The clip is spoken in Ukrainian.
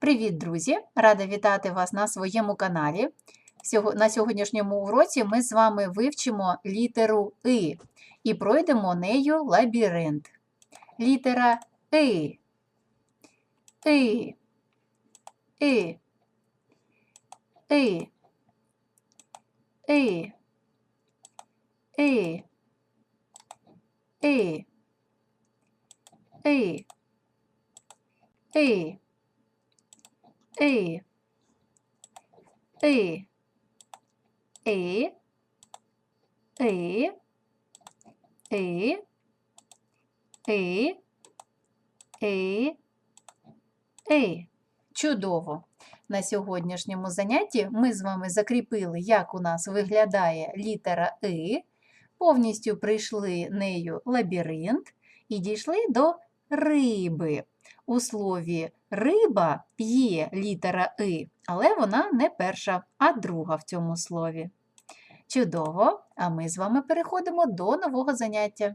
Привіт, друзі! Рада вітати вас на своєму каналі. На сьогоднішньому уроці ми з вами вивчимо літеру И і пройдемо нею лабіринт. Літера И. И. И. И. И. И. И. И. И. И. И. І. І. І. І. І. І. Чудово! На сьогоднішньому занятті ми з вами закріпили, як у нас виглядає літера И, повністю прийшли нею лабіринт і дійшли до риби. У слові риба є літера И, але вона не перша, а друга в цьому слові. Чудово! А ми з вами переходимо до нового заняття.